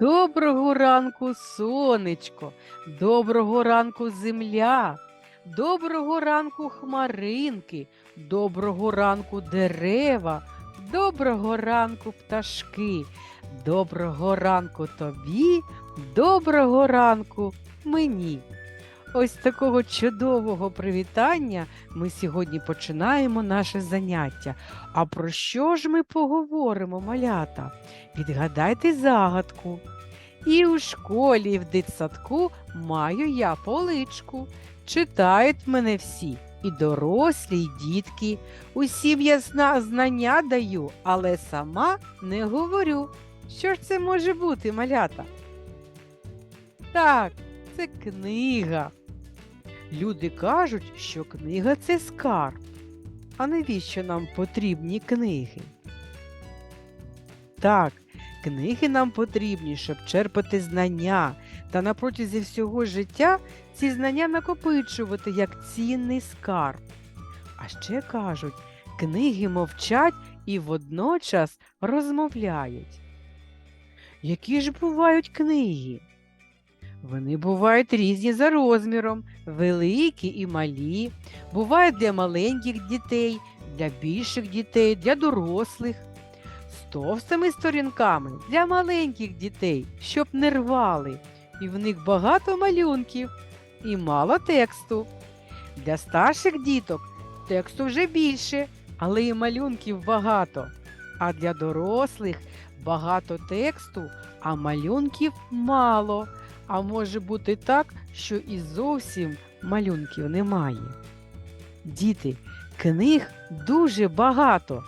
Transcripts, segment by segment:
Доброго ранку, сонечко, доброго ранку, земля, доброго ранку, хмаринки, доброго ранку, дерева, доброго ранку, пташки, доброго ранку тобі, доброго ранку мені. Ось такого чудового привітання ми сьогодні починаємо наше заняття. А про що ж ми поговоримо, малята? Відгадайте загадку. І у школі, і в дитсадку маю я поличку. Читають мене всі, і дорослі, і дітки. Усім я зна- знання даю, але сама не говорю. Що ж це може бути, малята? Так, це книга. Люди кажуть, що книга це скарб. А навіщо нам потрібні книги? Так, книги нам потрібні, щоб черпати знання та на протязі всього життя ці знання накопичувати як цінний скарб. А ще кажуть, книги мовчать і водночас розмовляють. Які ж бувають книги? Вони бувають різні за розміром, великі і малі, бувають для маленьких дітей, для більших дітей, для дорослих з товстими сторінками для маленьких дітей, щоб не рвали, і в них багато малюнків і мало тексту. Для старших діток тексту вже більше, але і малюнків багато. А для дорослих багато тексту, а малюнків мало. А може бути так, що і зовсім малюнків немає. Діти, книг дуже багато.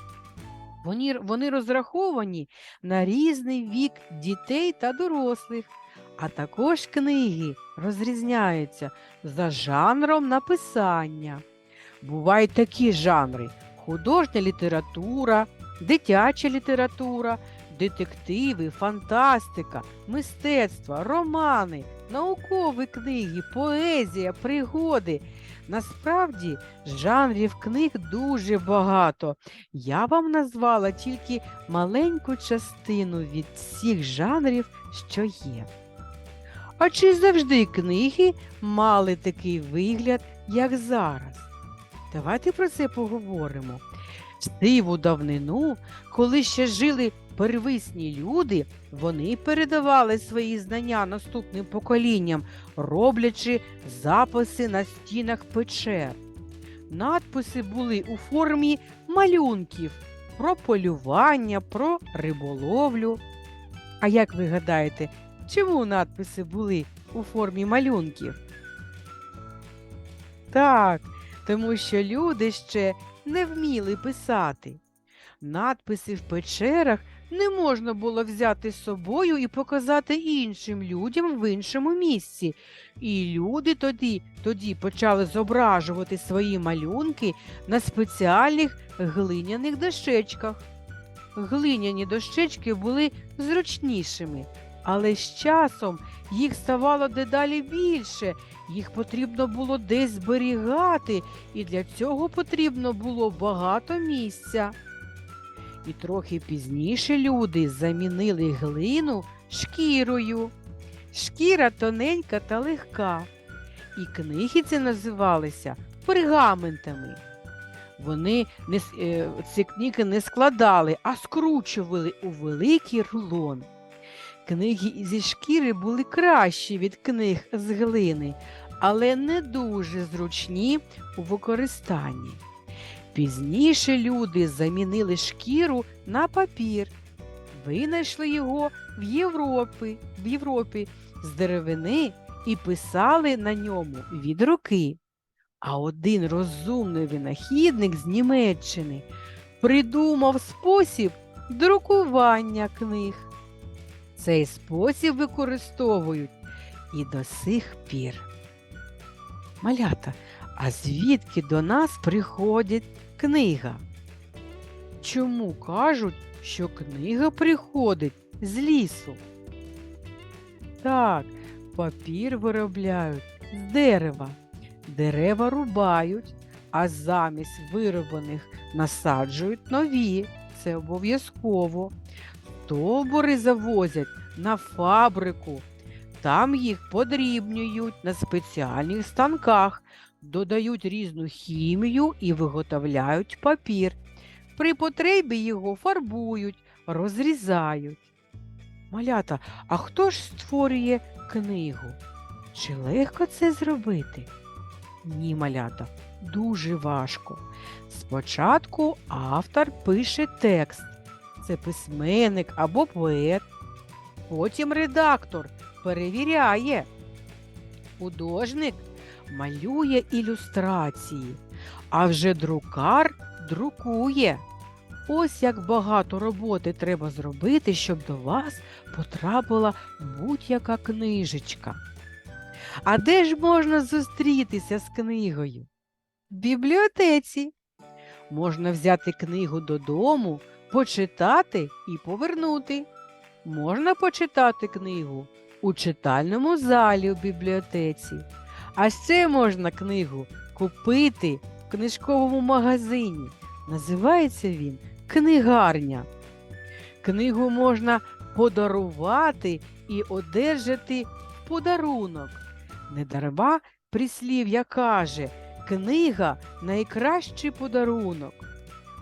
Вони, вони розраховані на різний вік дітей та дорослих, а також книги розрізняються за жанром написання. Бувають такі жанри: художня література, дитяча література, детективи, фантастика, мистецтво, романи, наукові книги, поезія, пригоди. Насправді жанрів книг дуже багато. Я вам назвала тільки маленьку частину від всіх жанрів, що є. А чи завжди книги мали такий вигляд, як зараз? Давайте про це поговоримо. Сиву давнину, коли ще жили первисні люди, вони передавали свої знання наступним поколінням, роблячи записи на стінах печер. Надписи були у формі малюнків про полювання, про риболовлю. А як ви гадаєте, чому надписи були у формі малюнків? Так, тому що люди ще не вміли писати. Надписи в печерах не можна було взяти з собою і показати іншим людям в іншому місці. І люди тоді, тоді почали зображувати свої малюнки на спеціальних глиняних дощечках. Глиняні дощечки були зручнішими, але з часом їх ставало дедалі більше, їх потрібно було десь зберігати, і для цього потрібно було багато місця. І трохи пізніше люди замінили глину шкірою. Шкіра тоненька та легка. І книги ці називалися пергаментами. Вони не, е, ці книги не складали, а скручували у великий рулон. Книги зі шкіри були кращі від книг з глини, але не дуже зручні у використанні. Пізніше люди замінили шкіру на папір, винайшли його в Європі, в Європі з деревини і писали на ньому від руки. А один розумний винахідник з Німеччини придумав спосіб друкування книг. Цей спосіб використовують і до сих пір. Малята, а звідки до нас приходить книга? Чому кажуть, що книга приходить з лісу? Так, папір виробляють з дерева. Дерева рубають, а замість вироблених насаджують нові. Це обов'язково. Стовбури завозять на фабрику. Там їх подрібнюють на спеціальних станках, додають різну хімію і виготовляють папір. При потребі його фарбують, розрізають. Малята, а хто ж створює книгу? Чи легко це зробити? Ні, малята, дуже важко. Спочатку автор пише текст. Це письменник або поет. Потім редактор перевіряє. Художник малює ілюстрації, а вже друкар друкує. Ось як багато роботи треба зробити, щоб до вас потрапила будь-яка книжечка. А де ж можна зустрітися з книгою? В бібліотеці. Можна взяти книгу додому, почитати і повернути. Можна почитати книгу у читальному залі у бібліотеці. А ще можна книгу купити в книжковому магазині. Називається він книгарня. Книгу можна подарувати і одержати в подарунок. Недарма прислів'я каже, книга найкращий подарунок.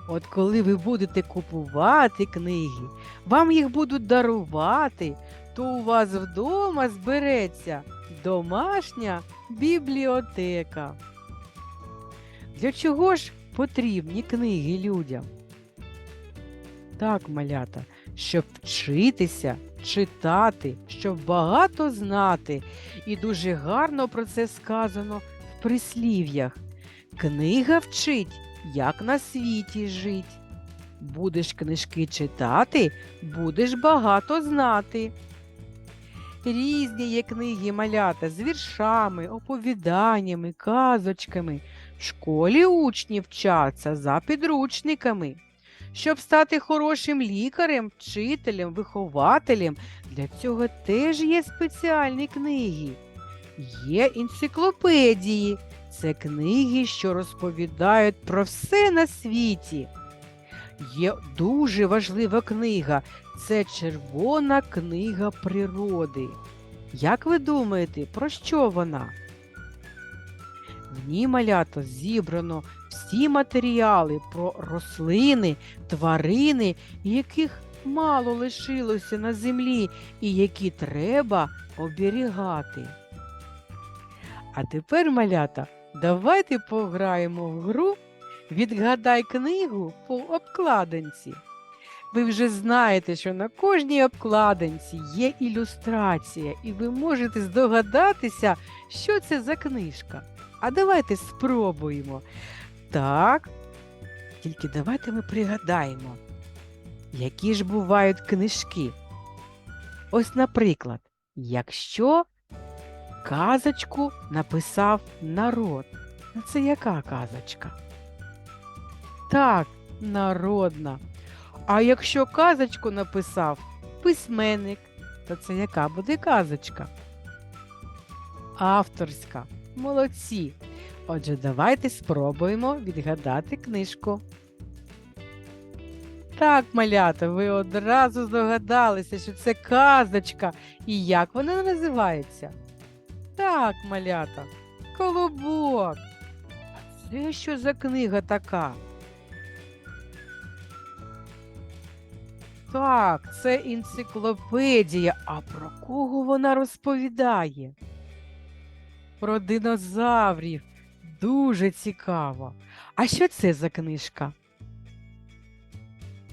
От коли ви будете купувати книги, вам їх будуть дарувати, то у вас вдома збереться домашня бібліотека. Для чого ж потрібні книги людям? Так, малята, щоб вчитися, читати, щоб багато знати. І дуже гарно про це сказано в прислів'ях. Книга вчить, як на світі жить. Будеш книжки читати, будеш багато знати. Різні є книги малята з віршами, оповіданнями, казочками. В школі учні вчаться за підручниками. Щоб стати хорошим лікарем, вчителем, вихователем, для цього теж є спеціальні книги. Є енциклопедії. Це книги, що розповідають про все на світі. Є дуже важлива книга. Це червона книга природи. Як ви думаєте, про що вона? В ній малято зібрано всі матеріали про рослини, тварини, яких мало лишилося на землі і які треба оберігати. А тепер, малята, давайте пограємо в гру Відгадай книгу по обкладинці. Ви вже знаєте, що на кожній обкладинці є ілюстрація, і ви можете здогадатися, що це за книжка. А давайте спробуємо. Так, тільки давайте ми пригадаємо, які ж бувають книжки. Ось, наприклад, якщо казочку написав народ, це яка казочка? Так, народна. А якщо казочку написав письменник, то це яка буде казочка? Авторська. Молодці. Отже, давайте спробуємо відгадати книжку. Так, малята, ви одразу здогадалися, що це казочка. І як вона називається? Так, малята, колобок. А це що за книга така? Так, це енциклопедія. А про кого вона розповідає? Про динозаврів. Дуже цікаво. А що це за книжка?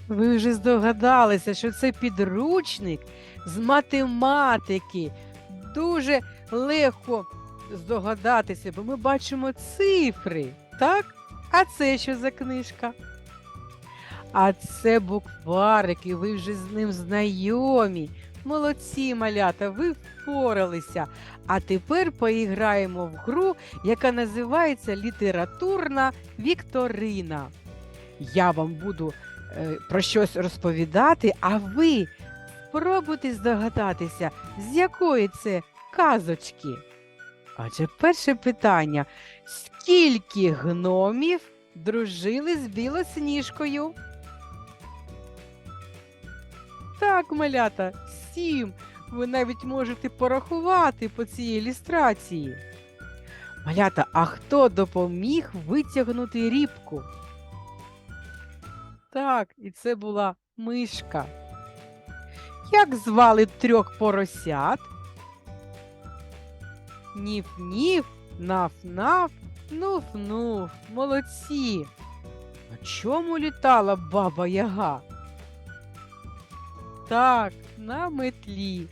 Ви вже здогадалися, що це підручник з математики. Дуже легко здогадатися, бо ми бачимо цифри, так? А це що за книжка? А це букварик, і ви вже з ним знайомі. Молодці, малята, ви впоралися. А тепер поіграємо в гру, яка називається літературна вікторина. Я вам буду е, про щось розповідати, а ви спробуйте здогадатися, з якої це казочки. Отже, перше питання: скільки гномів дружили з білосніжкою? Так, малята, сім. ви навіть можете порахувати по цій ілюстрації. Малята, а хто допоміг витягнути рібку? Так, і це була мишка. Як звали трьох поросят? Ніф-ніф, наф-наф, нуф-нуф. Молодці. На чому літала баба Яга? Так, на метлі.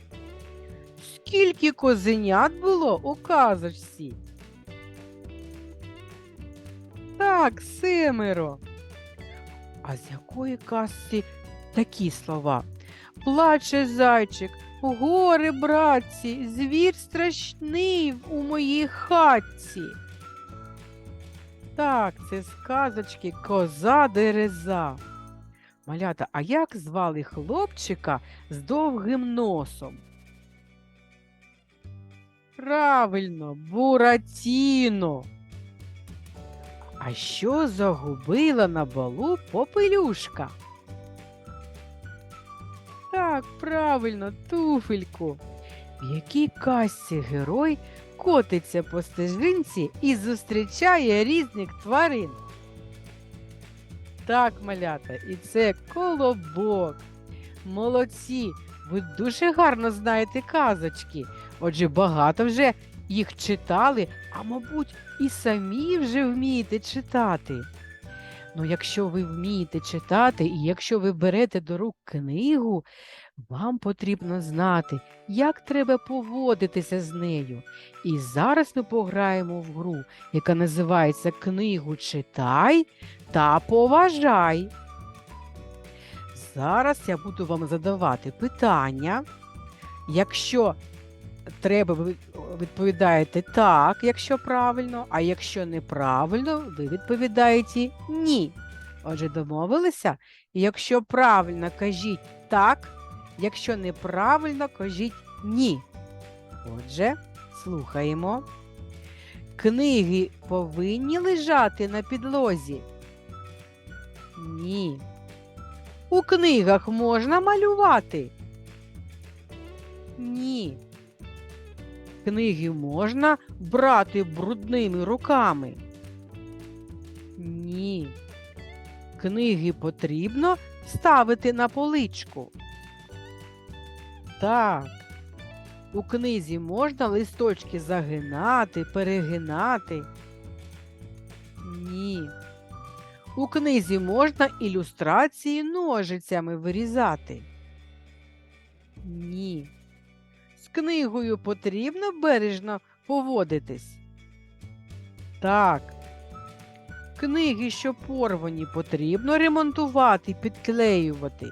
Скільки козенят було у казочці? Так, семеро. А з якої казці такі слова? Плаче зайчик, горе, братці, звір страшний у моїй хатці. Так, це з казочки коза дереза. Малята, а як звали хлопчика з довгим носом? Правильно, Буратіно. А що загубила на балу попелюшка? Так, правильно, туфельку. В якій казці герой котиться по стежинці і зустрічає різних тварин? Так, малята, і це колобок. Молодці, ви дуже гарно знаєте казочки. Отже, багато вже їх читали, а мабуть, і самі вже вмієте читати. Ну, якщо ви вмієте читати, і якщо ви берете до рук книгу, вам потрібно знати, як треба поводитися з нею. І зараз ми пограємо в гру, яка називається Книгу читай та поважай. Зараз я буду вам задавати питання. Якщо треба, ви відповідаєте так, якщо правильно, а якщо неправильно, ви відповідаєте ні. Отже, домовилися? Якщо правильно, кажіть так, якщо неправильно, кажіть ні. Отже, слухаємо. Книги повинні лежати на підлозі? Ні. У книгах можна малювати? Ні. Книги можна брати брудними руками? Ні. Книги потрібно ставити на поличку. Так. У книзі можна листочки загинати, перегинати? Ні. У книзі можна ілюстрації ножицями вирізати? Ні. Книгою потрібно бережно поводитись? Так. Книги, що порвані, потрібно ремонтувати, підклеювати.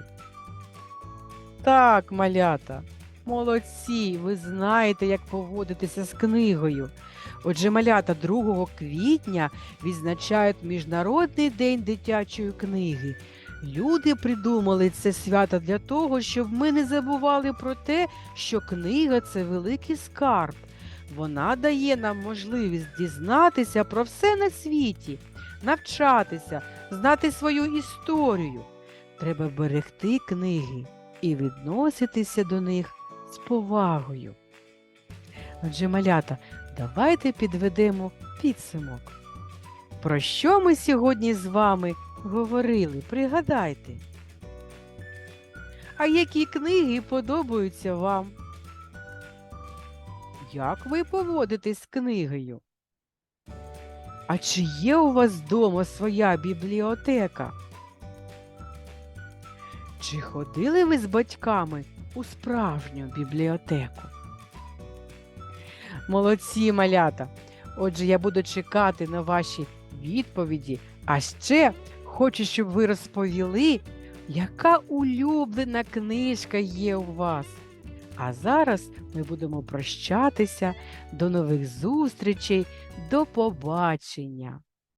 Так, малята. Молодці, ви знаєте, як поводитися з книгою. Отже, малята 2 квітня відзначають Міжнародний день дитячої книги. Люди придумали це свято для того, щоб ми не забували про те, що книга це великий скарб. Вона дає нам можливість дізнатися про все на світі, навчатися, знати свою історію. Треба берегти книги і відноситися до них з повагою. Отже, малята, давайте підведемо підсумок. Про що ми сьогодні з вами говорили? Пригадайте. А які книги подобаються вам? Як ви поводитесь з книгою? А чи є у вас вдома своя бібліотека? Чи ходили ви з батьками у справжню бібліотеку? Молодці малята! Отже, я буду чекати на ваші відповіді. А ще хочу, щоб ви розповіли, яка улюблена книжка є у вас. А зараз ми будемо прощатися. До нових зустрічей, до побачення!